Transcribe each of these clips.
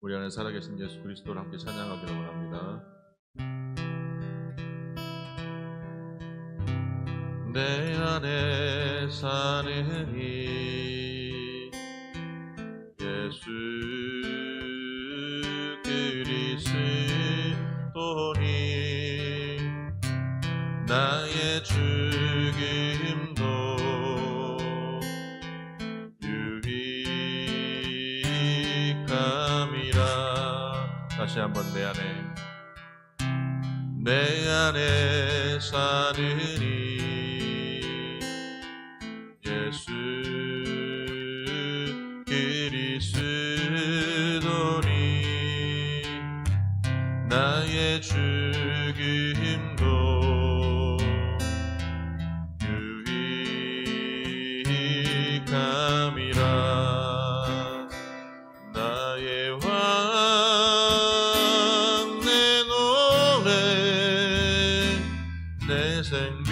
우리 안에 살아계신 예수 그리스도를 함께 찬양하기를 원합니다. 내 안에 사는 이 예수 그리스도니 나의 죽임 다시 한번 내 안에. 내 안에 사느니. 예수 There's sing.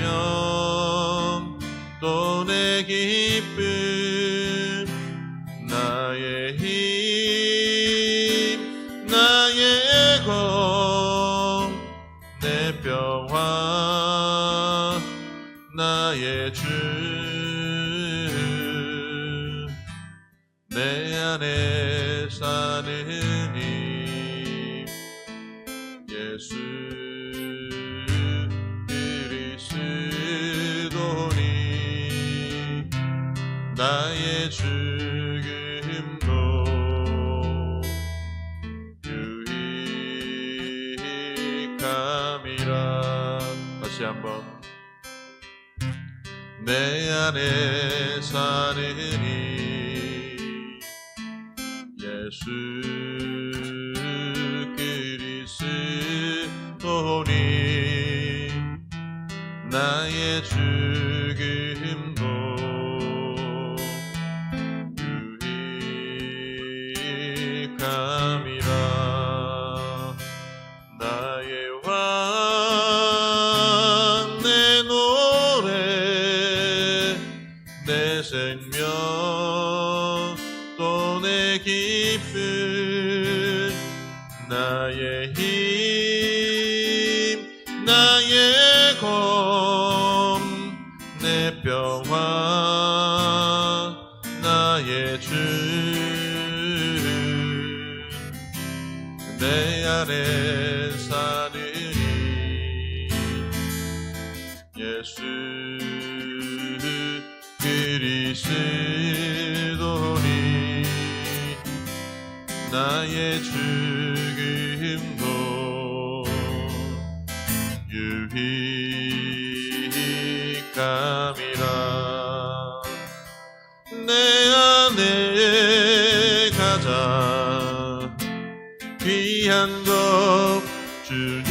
나의 죽음도 유익함이라. 다시 한번. 내 안에 사느니 내 안에 사느니 예수 그리스도니 나의 죽 것주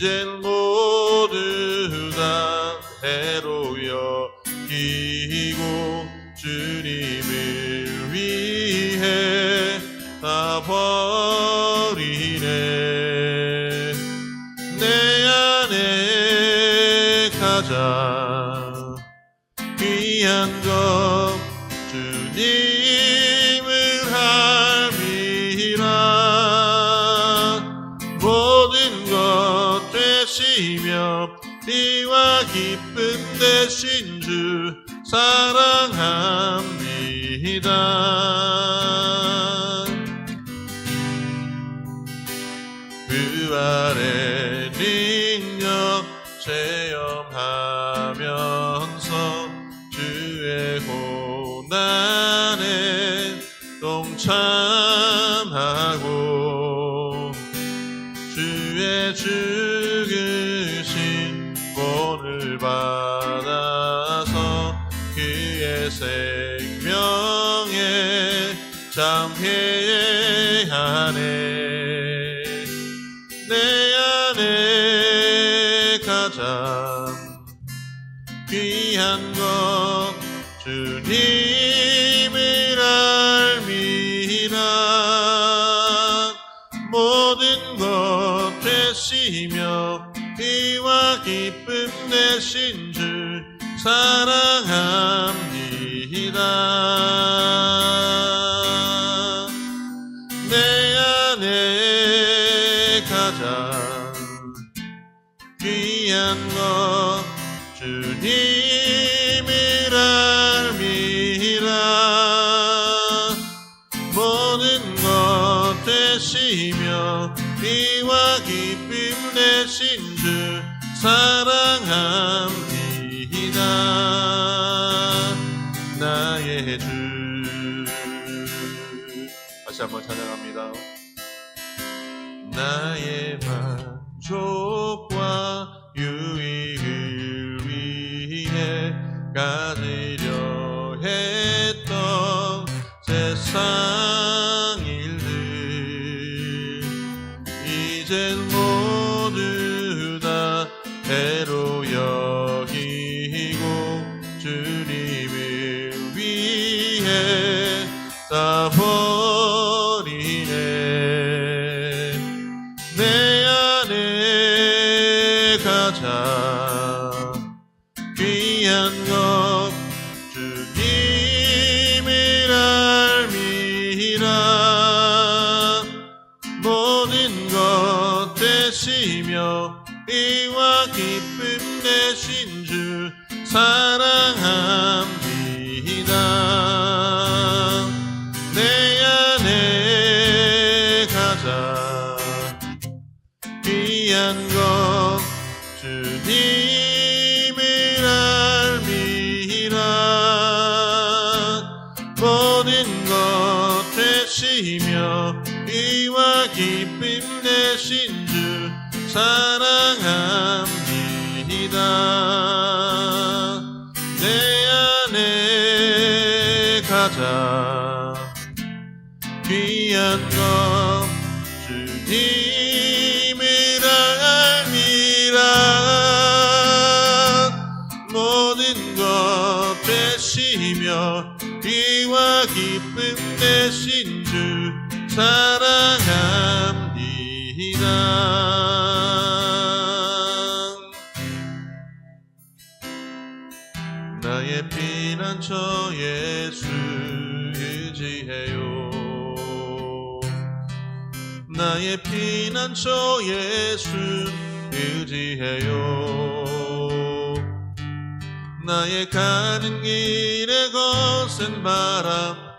이 비와 기쁨 되신 주 사랑합니다. 부활의 내 생명에 참회의 안에 내 안에 가장 귀한 것 주님을 알미라. 모든 것 되시며 피와 기쁨 되신 주 사랑 내 안에 가장 귀한 것 주님을 알미라. 모든 것 되시며 피와 기쁨 되신 주 사랑합니다. 나의 주. 다시 한번 찬양합니다 나의 만족과 귀 되시며 이와 기쁨 되신 주 사랑합니다. 내 안에 가장 귀한 것 되신 주 사랑합니다. 나의 피난처 예수 의지해요. 나의 피난처 예수 의지해요. 나의 가는 길에 거센 바람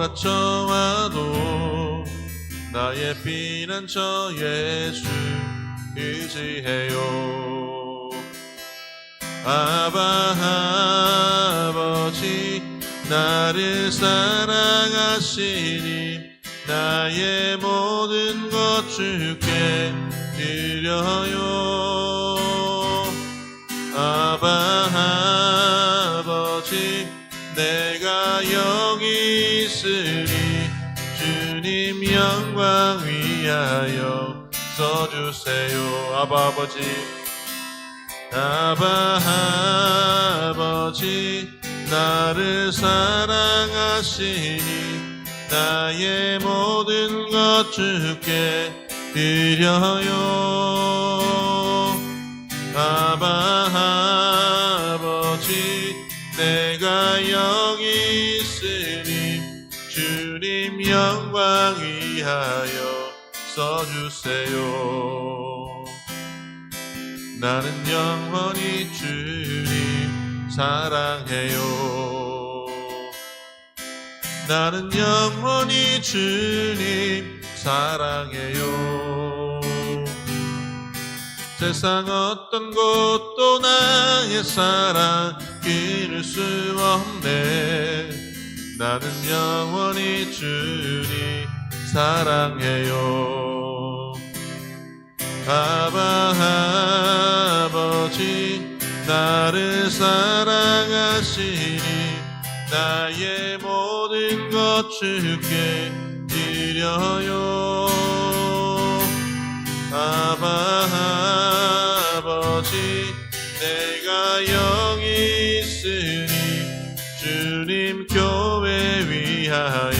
몰아쳐와도 나의 피난처 예수 의지해요. 아바 아버지 나를 사랑하시니 나의 모든 것 주께 드려요 위하여 써주세요. 아버지. 아바 아버지 나를 사랑하시니 나의 모든 것 주께 드려요. 아바 아버지 내가 여기 있으니 주님 영광 위하여 써주세요. 나는 영원히 주님 사랑해요. 나는 영원히 주님 사랑해요. 세상 어떤 곳도 나의 사랑 기를 수 없네. 나는 영원히 주님 사랑해요. 아바 아버지 나를 사랑하시니 나의 모든 것 주께 드려요. 아바 아버지 내가 여기 있으니 주님 교회 위하여 써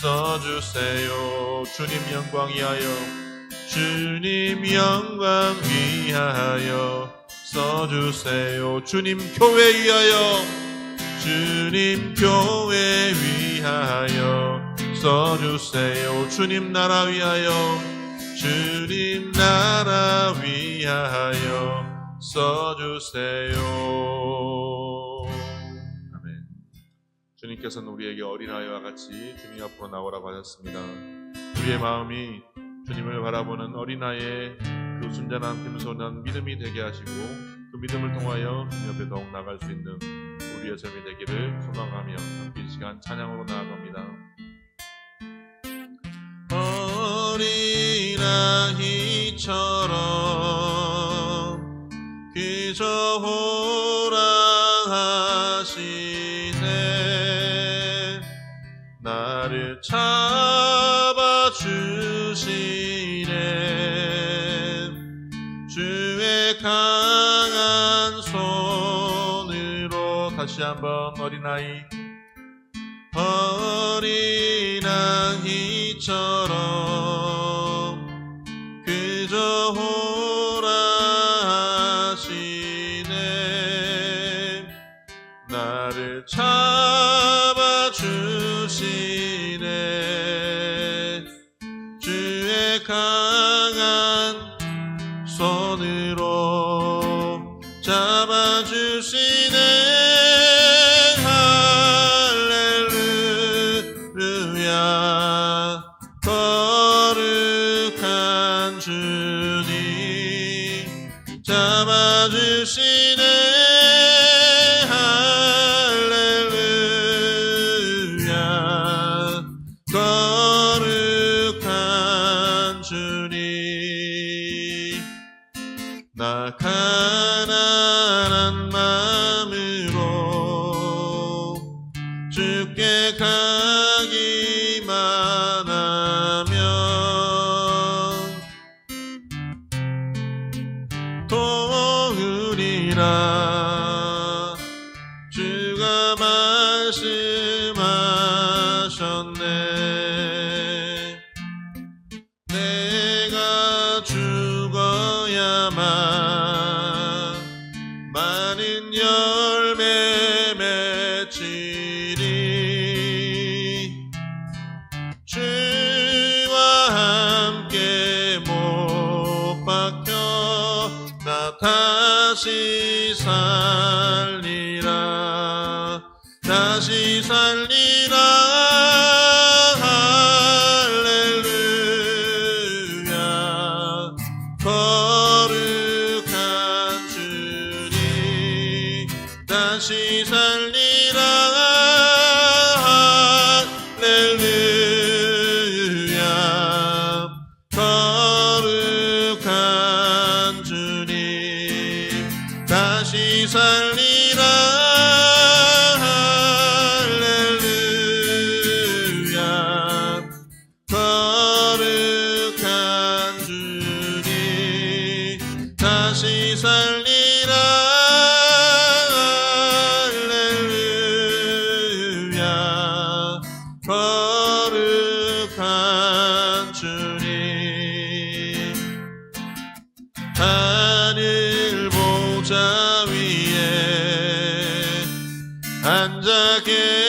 써주세요. 주님 영광 위하여 주님 영광 위하여 써주세요. 주님 교회 위하여 주님 교회 위하여 써주세요. 주님 나라 위하여 주님 나라 위하여 써주세요 주님께서는 우리에게 어린아이와 같이 주님 앞으로 나오라고 하셨습니다 우리의 마음이 주님을 바라보는 어린아이의 그 순전한 겸손한 믿음이 되게 하시고 그 믿음을 통하여 주님 앞에 더욱 나갈 수 있는 우리의 삶이 되기를 소망하며 함께 이 시간 찬양으로 나아갑니다. 어린아이처럼 그저 호 강한 손으로 다시 한번 어린아이 어린아이처럼 sine. 가기 다시 살리라. 다시 살리 살리라. and again.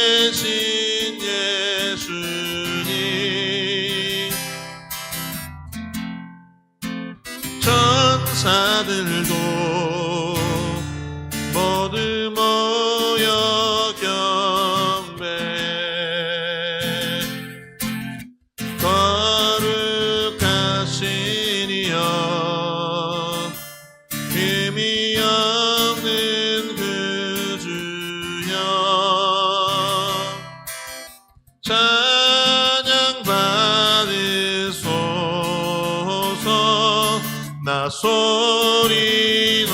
소리로